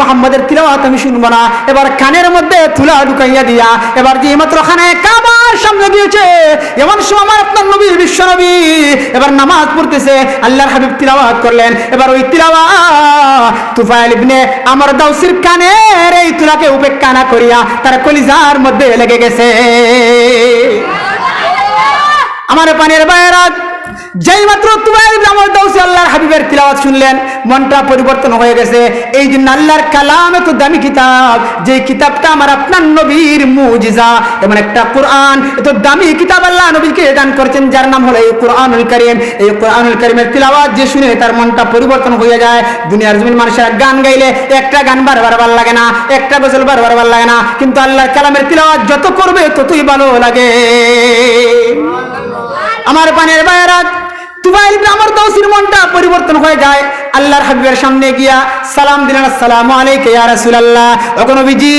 মোহাম্মদের তিলাওয়াত আমি শুনব না। এবার কানের মধ্যে তুলা ঢুকাইয়া দিয়া, এবার যে মাত্র খানায় কাবার সামনে দিয়েছে এমন সময় আমার আপনার নবী বিশ্ব নবী, এবার নামাজ পড়তেছে, আল্লাহর হাবিব তিলাওয়াত করলেন। এবার ওই তিলাওয়া তুফাইল ইবনে আমার দাউসির কানের এই তুলাকে উপেক্ষা না করিয়া তার কলিজার মধ্যে লেগে গেছে। আমার পানের বাইরাত যেই মাত্র তুমাইল আমার দাউসি আল্লাহর হাবিবের তিলাওয়াত শুনলেন, মনটা পরিবর্তন হয়ে গেছে। এই জন্য আল্লাহর কালাম এত দামি কিতাব যে কিতাবটা আমার আপনার নবীর মুজিজা, এমন একটা কোরআন, এত দামি কিতাব আল্লাহ নবীকে দান করেছেন, যার নাম হলো এই কোরআনুল করিম। এই কোরআনুল করিমের তিলাওয়াত যে শুনে তার মনটা পরিবর্তন হয়ে যায়। দুনিয়ার জমিন মানুষেরা গান গাইলে একটা গান বারবার ভালো লাগে না, একটা গজল বারবার ভালো লাগে না, কিন্তু আল্লাহর কালামের তিলাওয়াত যত করবে ততই ভালো লাগে। আমার পানের বাইরাত তুবাইল আমর দৌসির মনটা পরিবর্তন হয়ে যায়। আল্লাহর হাবিবের সামনে গিয়া সালাম দিলেন, আসসালামু আলাইকা ইয়া রাসূলুল্লাহ। ওগো নবীজি,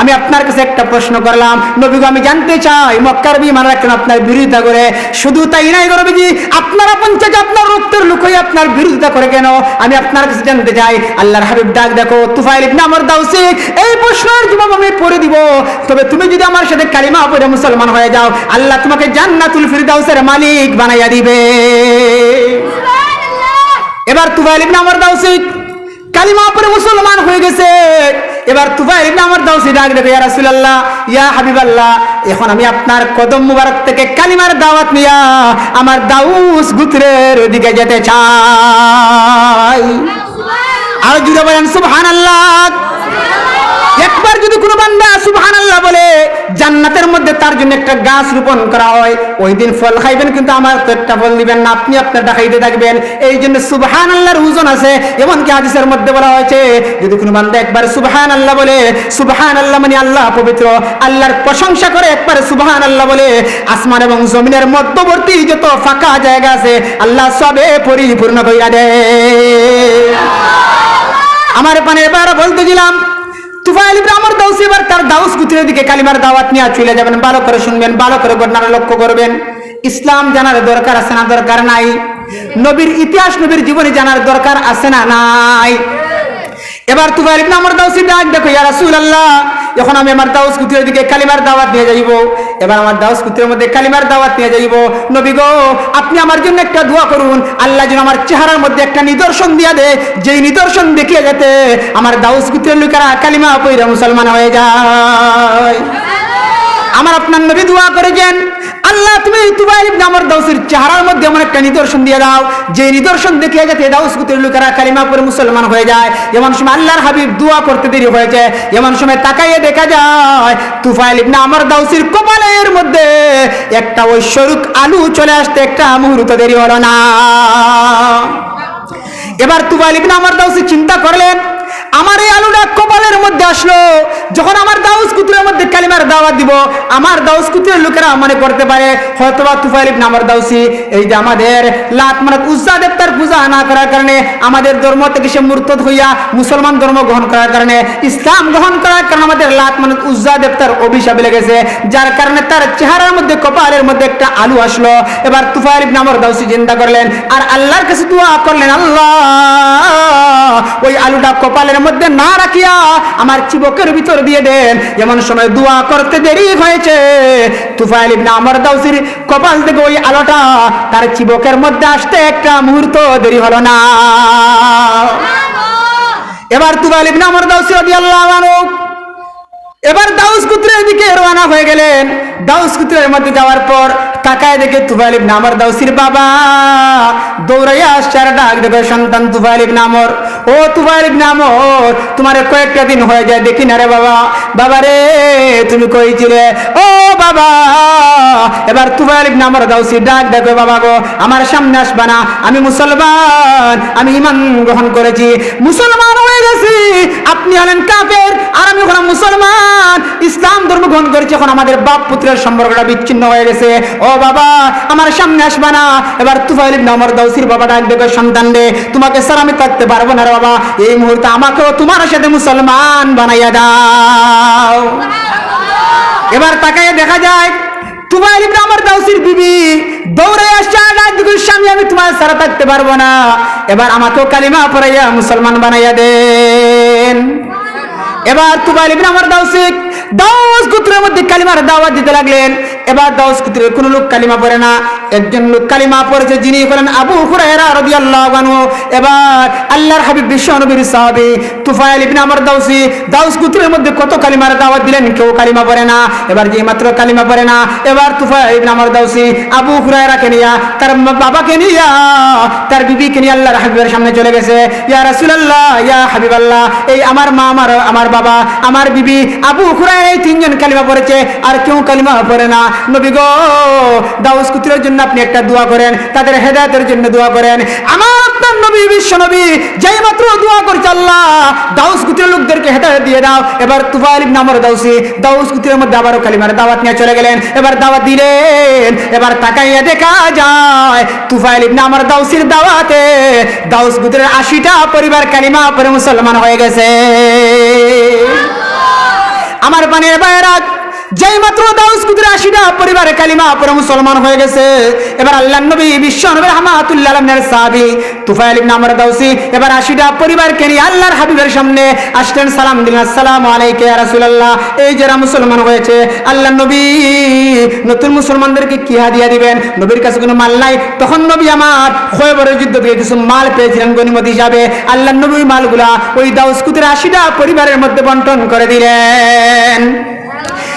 আমি আপনার কাছে একটা প্রশ্ন করলাম। নবীগো আমি জানতে চাই, মক্কার বিমান রাখেন আপনার বিরোধিতা করে। শুধু তাই নাই গো নবীজি, আপনার আপন চাচা আপনার রক্তের লোক আপনার বিরোধিতা করে কেন? আমি আপনার কাছে জানতে চাই, আল্লাহর হাবিব ডাক, দেখো, তুফাইল ইবনে আমর দাউসি, এই প্রশ্নের জবাব আমি পড়ে দিব। তবে তুমি যদি আমার সাথে কালিমা পড়ে মুসলমান হয়ে যাও, আল্লাহ তোমাকে জান্নাতুল ফিরদাউসের মালিক বানাইয়া দিবে। এবার তুফাইল ইবনে আমর দাউসি কালিমা পড়ে মুসলমান হয়ে গেছে। এবার তুফাইল ইবনে আমর দাউসি ডাক দেখো ইয়া রাসূলুল্লাহ ইয়া হাবিবাল্লাহ এখন আমি আপনার কদম মুবারক থেকে কালিমার দাওয়াত নিয়া আমার দাউস গুত্রের দিকে যেতে চাই। আর জুড়ে বলেন সুবহানাল্লাহ। একবার যদি কোনো বান্দা সুবহানাল্লাহ বলে, জান্নাতের মধ্যে তার জন্য একটা গাছ রোপণ করা হয়, ওই দিন ফল খাইবেন কিন্তু আমার তো একটা ফল দিবেন না, আপনি আপনারটা খাইতে থাকবেন। এই জন্য সুবহানাল্লাহর ওজন আছে, এমনকি হাদিসের মধ্যে বলা হয়েছে, যদি কোনো বান্দা একবার সুবহানাল্লাহ বলে, সুবহানাল্লাহ মানে আল্লাহ পবিত্র, আল্লাহর প্রশংসা করে একবার সুবহানাল্লাহ বলে, আসমান এবং জমিনের মধ্যবর্তী যত ফাঁকা জায়গা আছে, আল্লাহ সবে পরিপূর্ণ কইরা দেয়। আমার পানে এবার বলতেছিলাম এবার ইসলাম জানার দরকার আছে না দরকার নাই? নবীর ইতিহাস জানার দরকার আছে না নাই? এবার দাউসি ডাক, দেখো, ইয়া আমি আমার দাউস গুতির দিকে কালিমার দাওয়াত নিয়ে যাইব। এবার আমার দাউস কুতির মধ্যে কালিমার দাওয়াত নিয়ে যাইব। নবী গো, আপনি আমার জন্য একটা দোয়া করুন। আল্লাহ যেন আমার চেহারার মধ্যে একটা নিদর্শন দিয়া দে যেই নিদর্শন দেখিয়ে যেতে আমার দাউস কুতির লোকেরা কালিমা পৈরা মুসলমান হয়ে যায়। আমার আপনার নবী দোয়া করেছেন। আল্লাহ, তুমি তুবাইল ইবনে আমর দাউসের চেহারার মধ্যে এমন একটা নিদর্শন দিয়ে দাও। যে নিদর্শন দেখিয়ে যাতে দাউস কুতির লোকেরা কালিমা পরে মুসলমান হয়ে যায়। এমন সময় আল্লাহর হাবিব দোয়া করতে দেরি হয়েছে এমন সময় তাকাইয়ে দেখা যায়, তুফাইল ইবনে আমর দাউসির কপালের মধ্যে একটা ওই শরুক আলু চলে আসতে একটা মুহূর্ত দেরি হলো না। এবার তুফাইল ইবনে আমর দাউসি চিন্তা করলেন আমার এই আলুটা কপালের মধ্যে আসলো। যখন আমার দাউস কুতুরের মধ্যে কালিমার দাওয়াত দিব, আমার দাউস কুতুরের লোকেরা মনে করতে পারে, হয়তোবা তুফাইল ইবনে আমর দাউসি, এই যে আমাদের লাত মানাত উজ্জা দেবতার পূজা না করার কারণে, আমাদের ধর্ম থেকে সে মুরতদ হইয়া মুসলমান ধর্ম গ্রহণ করার কারণে, ইসলাম গ্রহণ করার কারণে আমাদের লাত মানাত উজ্জা দেবতার অভিশাপ লেগেছে, যার কারণে তার চেহারার মধ্যে, কপালের মধ্যে একটা আলু আসলো। এবার তুফাইল ইবনে আমর দাউসি চিন্তা করলেন, আর আল্লাহর কাছে দোয়া করলেন, আল্লাহ, ওই আলুটা কপালের মধ্যে না রাখিয়া আমার চিবকের ভিতর দিয়ে দেন। এমন সময় দোয়া করতে দেরি হয়েছে। তুফাইল ইবনে আমর দাউসির কপাল থেকে ওই আলোটা তার চিবকের মধ্যে আসতে একটা মুহূর্ত দেরি হলো না। এবার তুফাইল ইবনে আমর দাউসি রাদিয়াল্লাহু আনহু এবার দাউস কুত্রের দিকে রওনা হয়ে গেলেন। দাউস কুত্রের মধ্যে যাওয়ার পর তাকায় দেখে তুফাইল ইবনে আমর দাউসির বাবা, দৌড়াইয়া আসছে ডাক দেখে সন্তান তুফাইল ইবনে আমর। ও তুফাইল ইবনে আমর, তোমার কয়েকটা দিন হয়ে যায়, দেখি না রে বাবা। বাবা রে, তুমি কইছিলে ও বাবা, এবার তুফাইল ইবনে আমর দাউসি ডাক দেখো বাবা গো, আমার সামনে আসবা না। আমি মুসলমান, আমি ইমান গ্রহণ করেছি। মুসলমান হয়ে গেছি, আপনি হলেন কাফের, আর আমি হলাম মুসলমান। ইসলাম ধর্ম গ্রহণ করেছি, এখন আমাদের বাপ পুত্রের সম্পর্কটা বিচ্ছিন্ন হয়ে গেছে। ও বাবা, আমার সামনে আসবা না। এবার তুফাইল ইবনে আমর দাউসির বাবা ডাক দেখো সন্তান রে, তোমাকে স্যার আমি থাকতে পারব না রে বাবা। এই মুহূর্তে আমাকেও তোমার সাথে মুসলমান বানাইয়া দাও। এবার দেখা যায়, তুফাইল ইবনে আমর দাউসির বিবি দৌড়ে আসছে স্বামী, আমি তোমার সারা থাকতে পারব না। এবার আমাকেও কালিমা পড়াইয়া মুসলমান বানাইয়া দেন। এবার তুবাইল ইবনে আমর দাউসি দাউস গোত্রের মধ্যে কালিমার দাওয়াত দিতে লাগলেন। এবার দাউস গোত্রের কোন লোক কালিমা পড়ে না। একজন লোক কালিমা পড়েছে, যিনি হলেন আবু হুরায়রা রাদিয়াল্লাহু আনহু। এবার আল্লাহর হাবিব বিশ্ব নবীর সাহাবী তুফাইল ইবনে আমর দাউসি দাউস গোত্রের মধ্যে কত কালিমার দাওয়াত দিলেন, কেউ কালিমা পড়ে না। এবার যে মাত্র কালিমা পড়ে না, এবার তুফাইল আমর দাউসি আবু হুরায়রাকে নিয়া, তার বাবাকে নিয়া, তার বিবিকে নিয়ে আল্লাহর হাবিবের সামনে চলে গেছে। ইয়া রাসূলুল্লাহ, ইয়া হাবিবাল্লাহ, এই আমার মা, আমার আমার বাবা, আমার বিবি আবু হুরায়রা, এই তিনজন কালিমা পড়েছে, আর কেউ কালিমা পড়ে না। নবী গো দাউস কুতুরের জন্য আপনি একটা দোয়া করেন, তাদের হেদায়তের জন্য দোয়া করেন। আমার আপনার নবী, বিশ্ব নবী, যেই মাত্র দোয়া করছে আল্লাহ দাউস কুতুরের লোকদেরকে হেদায়েত দিয়ে দাও। এবার তুফাইল ইবনে আমর দাউসি দাউস কুতুরের মধ্যে আবারও কালিমার দাওয়াত নিয়ে চলে গেলেন। এবার দাওয়াত দিলেন, এবার তাকাইয়া দেখা যায়, তুফাইল ইবনে আমর দাউসির দাওয়াতে দাউস কুতুরের আশিটা পরিবার কালিমা পরে মুসলমান হয়ে গেছে। আমার পানির বাইরাত যেই মাত্র দাউস কুতুরের আশিটা পরিবারে কালিমা, পরে মুসলমান হয়ে গেছে। এবার আল্লাহ নবী, বিশ্ব নবী রহমাতুল্লাহ আলমের সাহাবি তুফাইল ইবনে আমর দাউসি, এবার আশিটা পরিবারকে নিয়ে আল্লাহর হাবিবের সামনে আসলেন সালাম দিলেন, আসসালামু আলাইকা ইয়া রাসূলুল্লাহ। এই যারা মুসলমান হয়েছে, আল্লাহ নবী, নতুন মুসলমানদেরকে কি হাদিয়া দিবেন? নবীর কাছে কোনো মাল নাই। তখন নবী আমার খয়বরের যুদ্ধ থেকে কিছু মাল পেয়েছিলেন গনিমত হিসাবে। আল্লাহ নবী মালগুলা ওই দাউস কুতুরের আশিটা পরিবারের মধ্যে বন্টন করে দিলেন।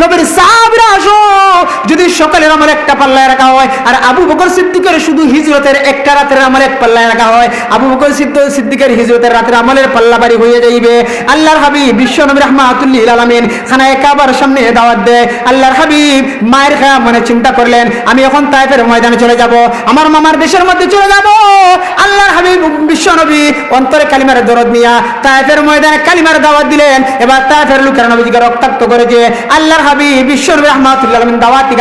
নবীর সাহাবীরা আসো। যদি সকালের আমল একটা পাল্লায় রাখা হয়, আর আবু বকর সিদ্দিকের শুধু হিজরতের একটা রাতের আমল এক পাল্লায় রাখা হয়, আবু বকর সিদ্দ সিদ্দিকের হিজরতের রাতের আমলের পাল্লা বাড়ি হয়ে যাইবে। আল্লাহর হাবিব, বিশ্ব নবী রহমাতুল্লিল আলামিন খানায় কাবার সামনে দাওয়াত দেয়। আল্লাহর হাবিব মায়ের খায়া মনে চিন্তা করলেন, আমি এখন তাইফের ময়দানে চলে যাব, আমার মামার দেশের মধ্যে চলে যাব। আল্লাহর হাবিব বিশ্ব নবী অন্তরে কালিমার দরদ নিয়া তাইফের ময়দানে কালিমার দাওয়াত দিলেন। এবার তাইফের লোকেরা নবীজিকে রক্তাক্ত করেছে আল্লাহর দোয়া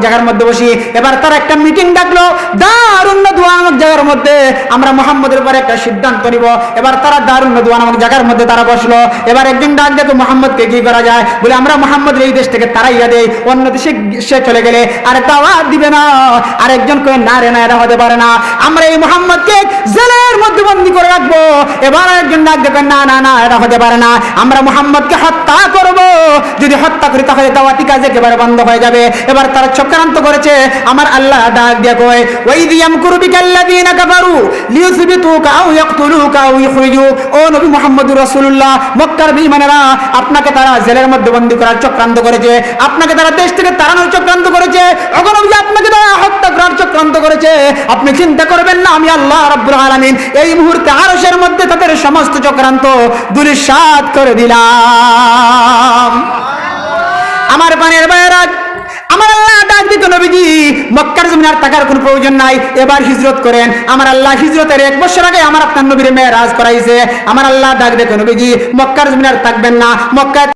জায়গার মধ্যে বসি। এবার তার একটা মিটিং ডাকলো দারুণ দোয়া নামক জায়গার মধ্যে। আমরা মোহাম্মদের পরে একটা সিদ্ধান্ত নিব। এবার তারা দোয়া নামক জায়গার মধ্যে তারা বসল। এবার একজন ডাক দেখো মোহাম্মদকে কি করা যায়? বলে, আমরা মোহাম্মদ এই দেশ থেকে তারাইয়া দেই। অন্য দেশে সে চলে গেলে আর দাওয়াত দিবে না। আর একজন কয়ে, না রে, না, এটা হতে পারে না। আমরা এই মোহাম্মদকে জেলের মধ্যে বন্দি করে রাখব। এবার একজন ডাক দেখবেন না না না, এটা হতে পারে না। আমরা মোহাম্মদকে হত্যা করব। যদি হত্যা করি, তাহলে দাওয়াতি কাজ একেবারে বন্ধ হয়ে যাবে। এবার তারা চক্রান্ত করেছে। আমার আল্লাহ ডাক দিয়ে কয় ওই দিয়াম করবি কাল্লাদিনা কাফারু লিউসবিতুকা আও ইয়াকতুলুকা আও ইখরিজুক ও নবী মুহাম্মদুর রাসূলুল্লাহ, মক্কার বিমানেরা আপনাকে তারা জেলের মধ্যে বন্দি করার চক্রান্ত করেছে। আপনাকে তারা দেশ থেকে তাড়ানোর চক্রান্ত করেছে। অগণবী আপনাকে দিত টাকার কোনো প্রয়োজন নাই, এবার হিজরত করেন। আমার আল্লাহ হিজরতের এক বছর আগে আমার আপনার নবীর মেয়েরাজ করাইছে। আমার আল্লাহ ডাক দেখো নবীজি, মক্কার থাকবেন না মক্কা